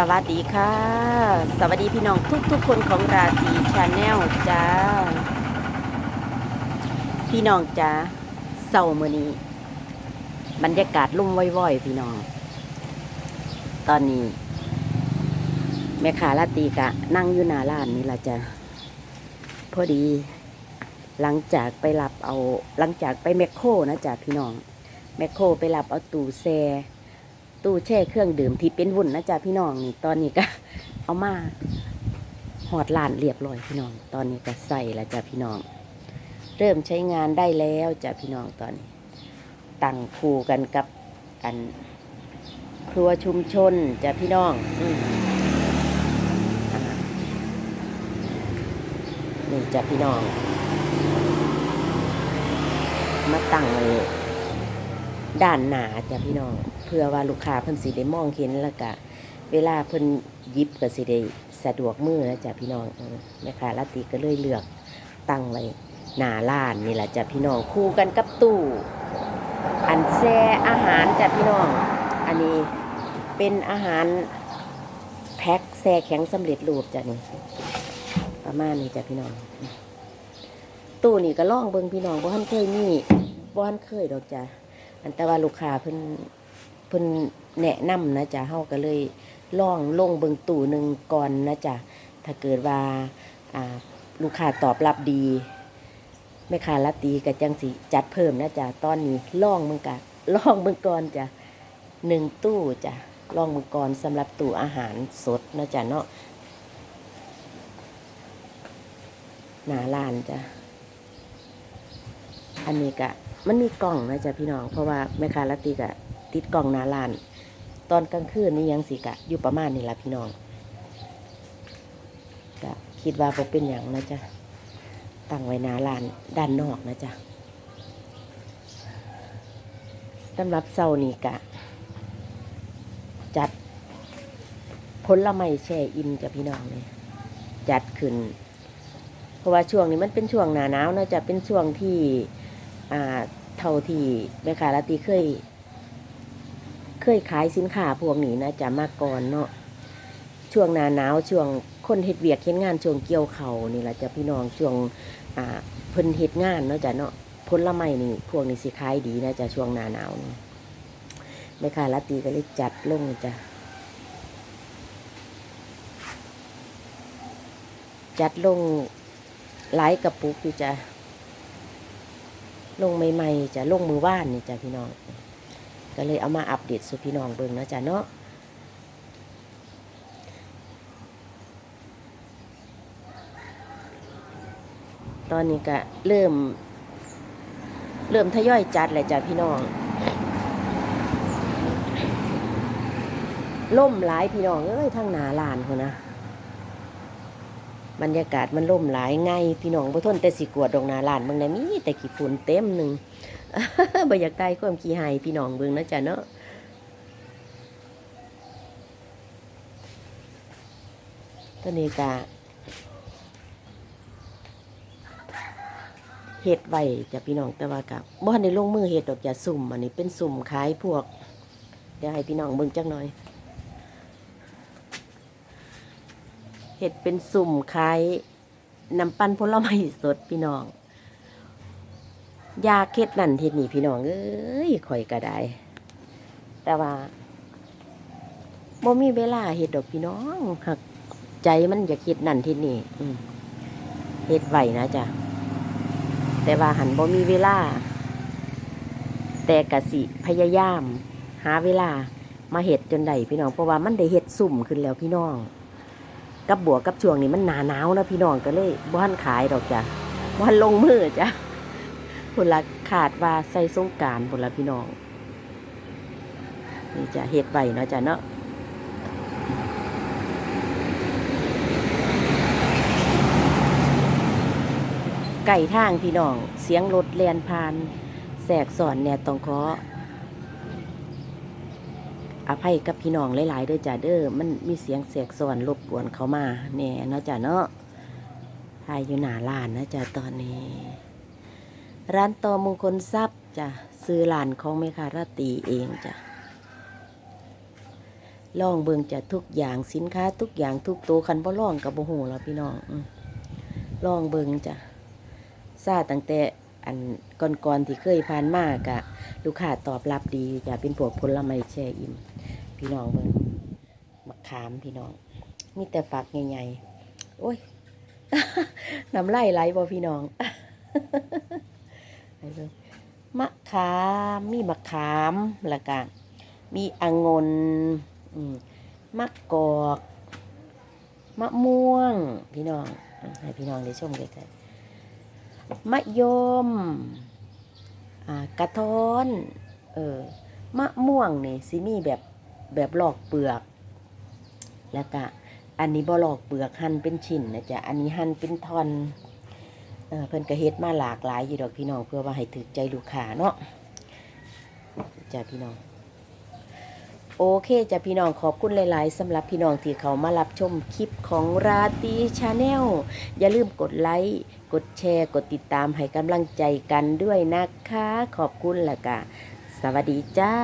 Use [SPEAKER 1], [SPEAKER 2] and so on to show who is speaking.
[SPEAKER 1] สวัสดีค่ะ สวัสดีพี่น้องทุกๆคนของราตีชาแนลจ้า พี่น้องจ้าเศร้ามือนี้ บรรยากาศลุ่มว่อยๆ พี่น้อง ตอนนี้ แม่ค้าลาตีกะ นั่งอยู่หน้าร้านนี่ละจ้ะพอดี หลังจากไปรับเอา หลังจากไปแมคโครนะจ้ะพี่น้อง แมคโครไปรับเอาตู้แซ ตู้แช่เครื่องดื่มที่เป็นวุ่นนะจ๊ะพี่น้องนี่ตอนนี้ก็ เอามาหอดลานเรียบร้อยพี่น้อง ตอนนี้ก็ใส่แล้วจ้ะพี่น้อง เริ่มใช้งานได้แล้วจ้ะพี่น้องตอนนี้ตั้งคู่กันกับอันครัวชุมชนจ้ะพี่น้องอนี่จ้ะพี่น้อง มาตั้งไว้ ด้านหนาจ้ะพี่น้อง เพื่อว่าลูกค้าเพิ่นสิได้มองเห็นแล้วก็เวลาเพิ่นยิบก็สิได้สะดวกมือนะจ้ะพี่น้องแม่ค้าลาติก็เลยเลือกตั้งไว้หนาร้านนี่แหละจ้ะพี่น้องคู่กันกับตู้อันแซ่อาหารจ้ะพี่น้อง อันนี้เป็นอาหารแพ็คแซ่แข็งสำเร็จรูปจ้ะนี่ประมาณนี้จ้ะพี่น้อง ตู้นี่ก็ล่องเบิ่งพี่น้องบ่ทันเคยมีบ่ทันเคยดอกจ้ะ อันแต่ว่าลูกค้าเพิ่นเพิ่นแนะนำนะจ๊ะเฮาก็เลยล่องลงเบิงตู้หนึงก่อนนะจ๊ะถ้าเกิดว่าอ่าลูกค้าตอบรับดีแม่ค้าละตีก็จังสิจัดเพิ่มนะจ๊ะตอนนี้ล่องเบิ่งกะล่องเบิ่งก่อนจ้ะหนึ่งตู้จ้ะล่องเบิ่งก่อนสำหรับตู้อาหารสดนะจ๊ะเนาะหนาร้านจ้ะอันนี้กะ มันมีกล่องนะจ๊ะพี่น้อง เพราะว่าแม่ค้าลาติกะติดกล่องหนาลาน ตอนกลางคืนนี่ยังสิกะ อยู่ประมาณนี้ละพี่น้องกะคิดว่าบ่เป็นอย่างนะจ๊ะตั้งไว้หนาลานด้านนอกนะจ๊ะสำหรับเสานีกะ จัดผลไม้แช่อิ่มจ้ะพี่น้องเลยจัดขึ้น เพราะว่าช่วงนี้มันเป็นช่วงหนาหนาวนะจะเป็นช่วงที่อ่า เท่าที่แม่ค้าลาตีเคย เคยขายสินค้าพวกนี้นะจะมาก่อนเนาะช่วงหนาหนาวช่วงคนเฮ็ดเวียกเฮ็ดงานช่วงเกี่ยวเขานี่แหละจะพี่น้องช่วงอ่าเพิ่นเฮ็ดงานเนาะจ้ะเนาะผลไม้นี่พวกนี้สิขายดีนะจ้ะช่วงหนาหนาวนี่แม่ค้าลาตีก็เลยจัดลงจ้ะจัดลงหลายกระปุกอยู่จ้ะ ลงใหม่ๆจะลงมือว่านนี่จ้ะพี่น้อง ก็เลยเอามาอัปเดตสู่พี่น้องเบิ่งเนาะจ้ะเนาะตอนนี้ก็เริ่ม เริ่มทยอยจัดเลยจ้ะพี่น้องล่มหลายพี่น้องเอ้ยทั้งหนาลานคนนะ บรรยากาศมันล่มหลายไงพี่น้องบ่ทนแต่สิกวดดอกนาลานเบิ่งได้มีแต่ขี้ฝุ่นเต็มหนึ่งบ่อยากได้ความขี้หายพี่น้องเบิ่งนะจ๊ะเนาะตอนนี้ก็เฮ็ดไว้จ้ะพี่น้องแต่ว่ากับบ่ทันได้ลงมือเฮ็ดดอกจ้ะสุ่มอันนี้เป็นสุ่มขายพวกเดี๋ยวให้พี่น้องเบิ่งจักหน่อย เห็ดเป็นสุ่มขายน้ำปั้นผลไม้สดพี่น้อง ยาเค็ดนั่นเห็ดนี่พี่น้องเอ้ยข่อยก็ได้ แต่ว่าบ่มีเวลาเห็ดดอกพี่น้องหักใจมันอยากเห็ดนั่นเห็ดนี่เห็ดไหวนะจ๊ะแต่ว่าหันบ่มีเวลา แต่กะสิพยายาม หาเวลามาเห็ดจนได้พี่น้อง เพราะว่ามันได้เห็ดสุ่มขึ้นแล้วพี่น้อง กับบวกกับช่วงนี้มันหนาหนาวนะพี่น้องก็เลยบ้านขายดอกจ้ะบ้านลงมือจ้ะผลละขาดว่าใส่สงการผลละพี่น้องนี่จะเฮ็ดไว้เนาะจ้ะเนาะไก่ทางพี่น้อง เสียงรถเลียนพาน แสกสอนเนี่ยต้องขอ อภัยกับพี่น้องหลายๆเด้อจ้าเด้อมันมีเสียงเสกสวนรบกวนเขามาแน่เนาะจ้าเนาะทายอยู่หนาร้านนะจ้าตอนนี้ ร้านตอมงคลทรัพย์จ้ะซื้อร้านของแม่ค้าราตีเองจ้ะลองเบิ่งจ้ะทุกอย่างสินค้าทุกอย่างทุกตัวคันบ่ลองกับบ่ฮู้แล้วพี่น้องอลองเบิ่งจ้ะซาตั้งแต่ อันก่อนๆที่เคยผ่านมากะลูกค้าตอบรับดีจะเป็นพวกผลไม้แช่อิ่ม พี่น้องเบิ่งมะขามพี่น้อง มีแต่ฝักใหญ่ๆโอ้ยน้ำลายไหลบ่พี่น้องไปเบิ่งมะขามมีมะขามล้วก็มีองุ่นมะกอก มะม่วง พี่น้อง ให้พี่น้องได้ชมกัน มะยมกระท้อนเออมะม่วงนี่สิมีแบบแบบลอกเปลือก แล้วก็อันนี้บ่ลอกเปลือกหั่นเป็นชิ้นนะจ๊ะอันนี้หั่นเป็นท่อนเออเพิ่นก็เฮ็ดมาหลากหลายอยู่ดอกพี่น้องเพื่อว่าให้ถึกใจลูกค้าเนาะจ้ะพี่น้อง โอเคจ้ะพี่น้องขอบคุณหลาย ๆสำหรับพี่น้องที่เขามารับชมคลิปของราตีชาแนลอย่าลืมกดไลค์กดแชร์ กดติดตามให้กำลังใจกันด้วยนะคะ ขอบคุณละกะสวัสดีจ้า